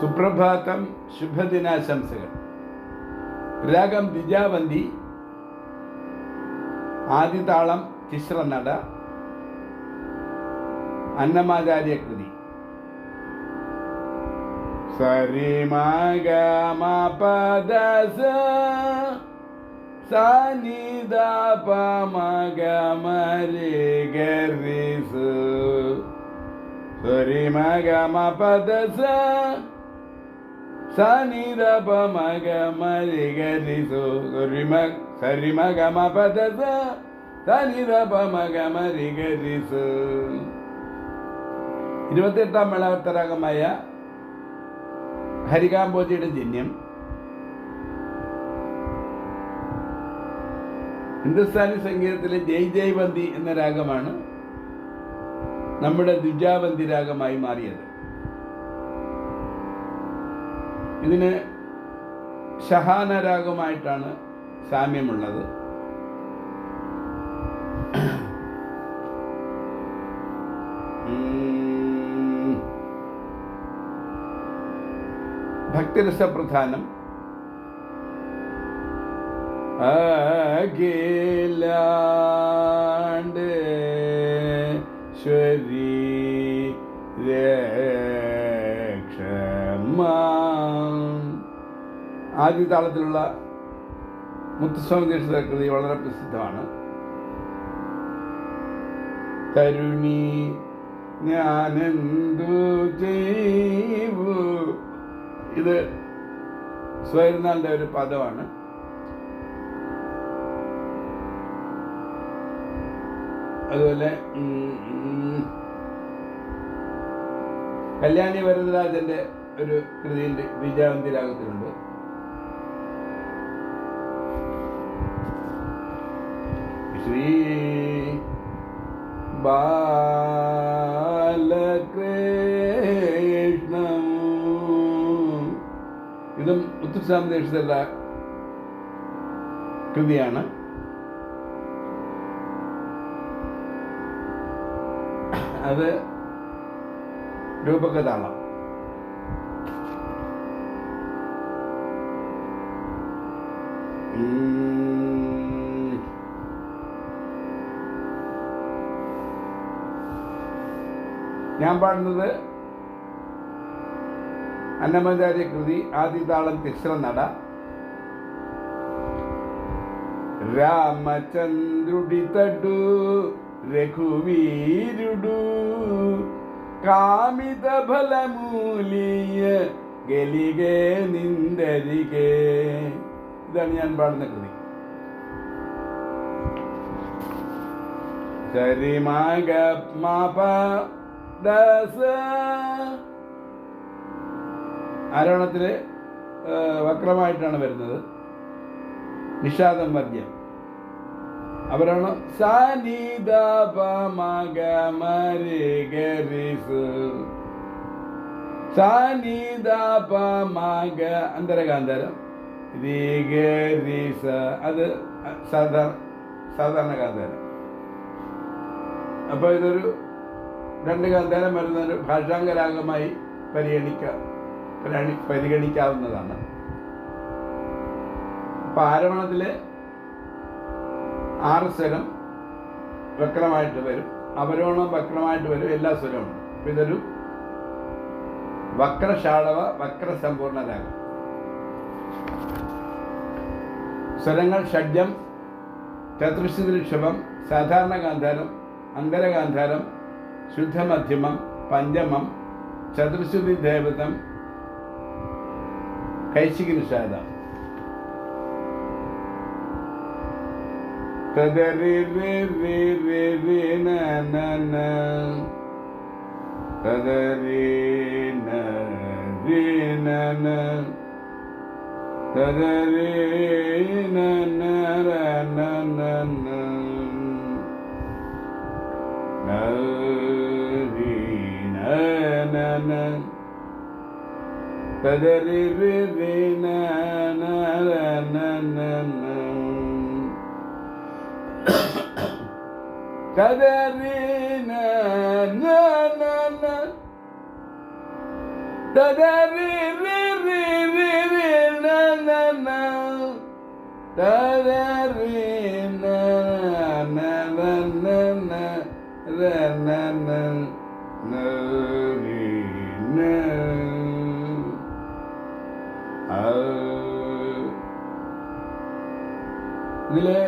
സുപ്രഭാതം ശുഭദിനാശംസകൾ രാഗം ദിജാവന്തി ആദിതാളം തിശ്രനട അന്നമാചാര്യ കൃതി സരിമഗമപദസ സനിദപമഗമരിഗരിസു സരിമഗമപദസ സനിദപമഗമരിഗരിസു മേളാവത്തരാഗമായ ഹരികാംബോജിയുടെ ജന്യം. ഹിന്ദുസ്ഥാനി സംഗീതത്തിലെ ജയ് ജയ് ബന്ദി എന്ന രാഗമാണ് നമ്മുടെ ദ്വിജാബന്ദി രാഗമായി മാറിയത്. ഇതിന് ഷഹാന രാഗമായിട്ടാണ് സാമ്യമുള്ളത് ഭക്തിരസപ്രധാനം. അഖിലാണ്ട് ആദ്യ താളത്തിലുള്ള മുത്തുസ്വാമി ദീക്ഷിത കൃതി വളരെ പ്രസിദ്ധമാണ്. തരുണി ഞാനെന്തു ചെയ്യൂ ഇത് സ്വയർനാളിന്റെ ഒരു പദമാണ്. അതുപോലെ കല്യാണി വരദരാജന്റെ ഒരു കൃതിയിൽ വിജയവന്തി രാഗത്തിലുണ്ട്. ശ്രീ ബാലകൃഷ്ണം ഇതും മുത്തുസ്വാമി ദീക്ഷിതരുടെ കൃതിയാണ്. അത് രൂപകതാളം ഞാൻ പാടുന്നത് അന്നമാചാര്യ കൃതി ആദിതാളം തിശ്ര നട రామచంద్రుడి తడు రఘువీరుడు కామిత ഫലമൂലിയ ഗലികെ നിന്ദരികെ ഇതാണ് ഞാൻ പാടുന്ന കൃതി സരിമാഗ മാപ ദസ. ആരോഹണത്തിൽ വക്രമായിട്ടാണ് വരുന്നത്. നിഷാദം മദ്യം അവരാണ് അന്തരകാന്താരം. അത് സാധാരണ സാധാരണ കാന്താരം അപ്പോൾ ഇതൊരു രണ്ട് കാന്താരം വരുന്ന ഒരു ഭാഷാംഗരാഗമായി പരിഗണിക്ക പരിഗണിക്കാവുന്നതാണ്. അപ്പം ആരവണത്തിലെ ആറ് സ്വരം വക്രമായിട്ട് വരും. അവരോണം വക്രമായിട്ട് വരും. എല്ലാ സ്വരവും. അപ്പം ഇതൊരു വക്രശാളവ വക്രസമ്പൂർണരാഗം. സ്വരങ്ങൾ ഷഡ്ജം ചതുർശ്രുതി ഋഷഭം സാധാരണ ഗാന്ധാരം അന്തരഗാന്ധാരം ശുദ്ധമധ്യമം പഞ്ചമം ചതുർശ്രുതി ദേവതം കൈശികി നിഷാദം തദരി രി രി രി രി ന ന ന തദരി ന രി ന ന തദരി ನ na ರಿ ನ ತದರಿ ನ na ರಿ ರಿ ರಿ ರಿ ನ ತದರಿ ನ ನ ನ ನ ನ ನ രി രി ന ന ന തദരി ന ന ന ന ന ര ന ന ന രി ന ആ. ഇതിലെ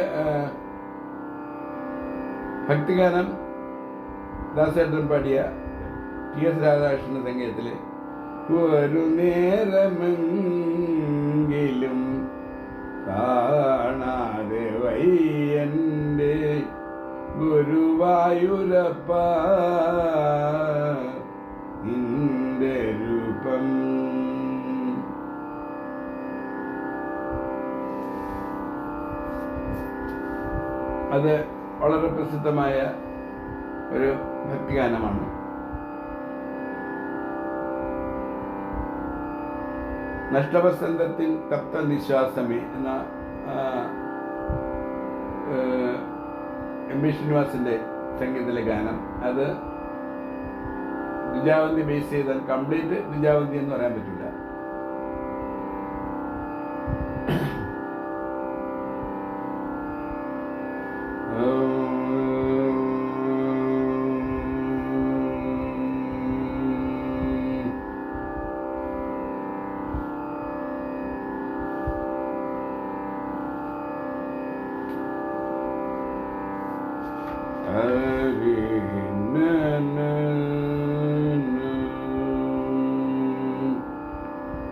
ഭക്തിഗാനം ദാസേട്ടൻ പാടിയ ടി എസ് രാധാകൃഷ്ണൻ സംഗീതത്തിൽ ഒരു നേരമെങ്കിലും കാണാതെ വയ്യന്റെ ഗുരുവായൂരപ്പ പ്രസിദ്ധമായ ഒരു ഭക്തിഗാനമാണ്. നഷ്ടവസന്തത്തിൽ തപ്ത നിശ്വാസമേ എന്ന എം ബി ശ്രീനിവാസിന്റെ സംഗീതത്തിലെ ഗാനം. അത് ദുജാവന്തി ബേസ് ചെയ്താൽ കംപ്ലീറ്റ് ദുജാവന്തി എന്ന് പറയാൻ പറ്റില്ല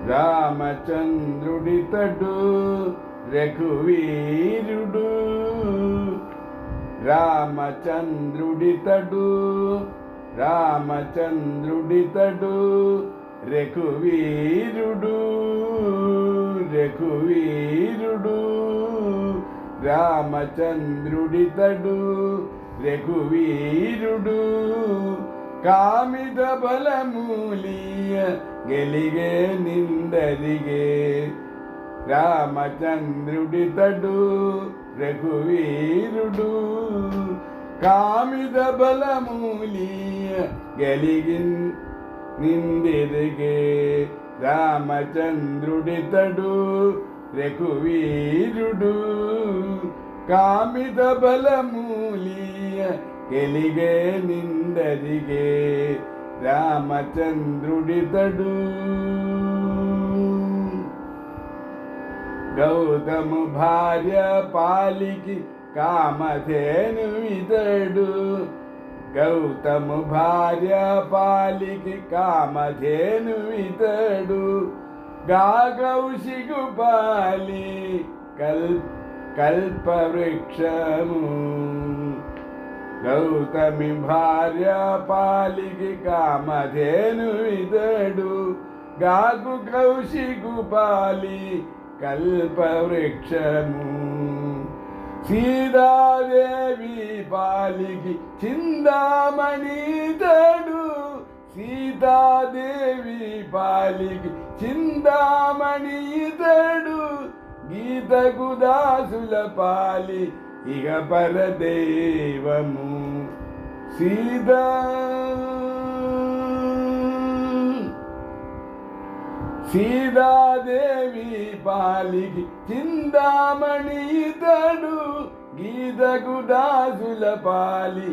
రామచంద్రుడితడు రఘువీరుడు. రామచంద్రుడితడు రామచంద్రుడితడు రఘువీరుడు రఘువీరుడు. రామచంద్రుడితడు రఘువీరుడు ಕಾಮಿದ ಬಲಮೂಲಿಯ ಗೆಲಿಗೆ ನಿಂದರಿಗೆ ರಾಮಚಂದ್ರುಡಿತಡು ರಘುವೀರುಡು ಕಾಮಿದ ಬಲಮೂಲಿಯ ಗೆಲಿಗಿ ನಿಂದಿರಿಗೆ ರಾಮಚಂದ್ರುಡಿತಡು ರಘುವೀರುಡು ಕಾಮಿದ ಬಲಮೂಲಿ గెలిగే నిందరిగే రామచంద్రుడితడు. గౌతము భార్య పాలికి కామధేను ఇతడు. గౌతము భార్య పాలికి కామధేను ఇతడు. గాగౌశిగు పాలి కల్ కల్పవృక్షము. గౌతమి భార్య పాలికి కామధేను ఇదడు. గాకు కౌశికు పాలి కల్పవృక్షము సీతాదేవి పాలికి చిందామణితడు సీతాదేవి పాలికి చిందామణితడు గీతకు దాసుల పాలి ఇక పరదేవము సీతా సీతాదేవి పాలికి చిందామణి ఇతడు గీతకు దాసుల పాలి.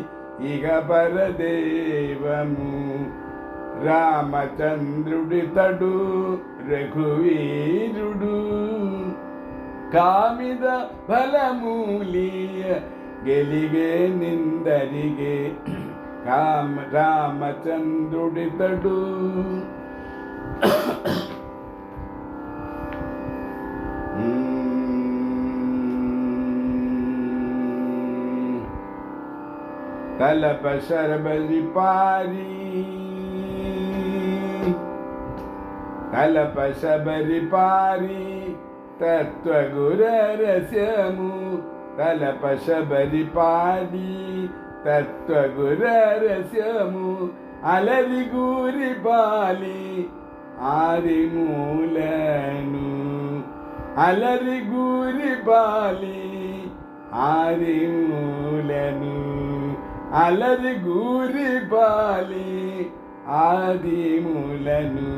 ఇక పరదేవము రామచంద్రుడితడు రఘువీరుడు. ಕಾಮಿದ ಫಲಮೂಲಿಯ ಗೆಲಿಗೆ ನಿಂದರಿಗೆ ಕಾಮ ರಾಮಚಂದ್ರುಡಿತಡು. ಕಲಪ ಶರಬಲಿ ಪಾರಿ. ಕಲಪ ಶಬರಿ ಪಾರಿ. తత్వగురరసము తలపశబరి పాడి తత్వగురరసము అలరి గూరి బాలి ఆరి మూలను అలరి గూరి బాలి ఆరి మూలను అలరి గూరి బాలి ఆది మూలను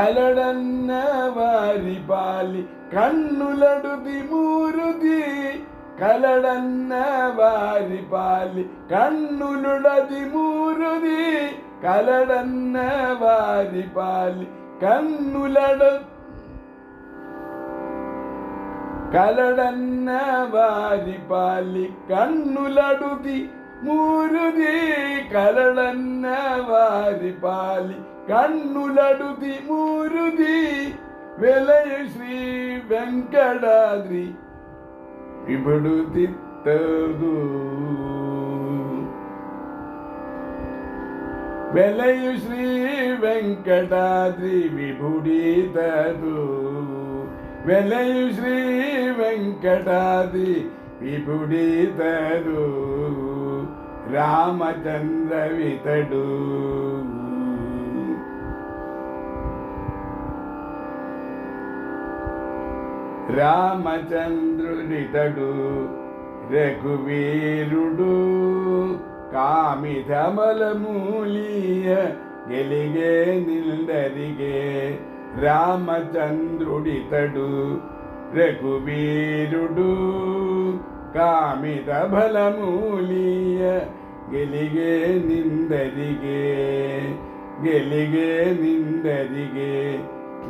കലടന്ന വാരിപാലി കണ്ണുലടുതി മൂരുതി. കലടന്ന വാരിപാലി കണ്ണുലുടതി മൂരുതി. കലടന്ന വാരിപാലി കണ്ണുലടു കലടന്ന വാരിപാലി കണ്ണുലടുതി മൂരുതി. കലടന്ന വാരിപാലി കണ്ണുലടുതി മൂരുതി വിലയ ശ്രീ വെങ്കടാദ്രി ഇവിടുത്തിത്തതു വെലയു ശ്രീ വെങ്കടാദ്രി വിഭുടീതതു വെലയു ശ്രീ വെങ്കടാദ്രി വിഭുടീതരു രാമചന്ദ്ര വിതടൂ రామచంద్రునితడు రఘువీరుడు కామితమలమూలియ గెలిగే నిల్దరిగే రామచంద్రుడితడు రఘువీరుడు కామిత బలమూలియ గెలిగే నిందరిగే ಗೆಲಿಗೆ ನಿಂದರಿಗೆ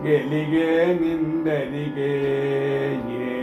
ಗೆಲಿಗೆ ನಿಂದರಿಗೆ ಏ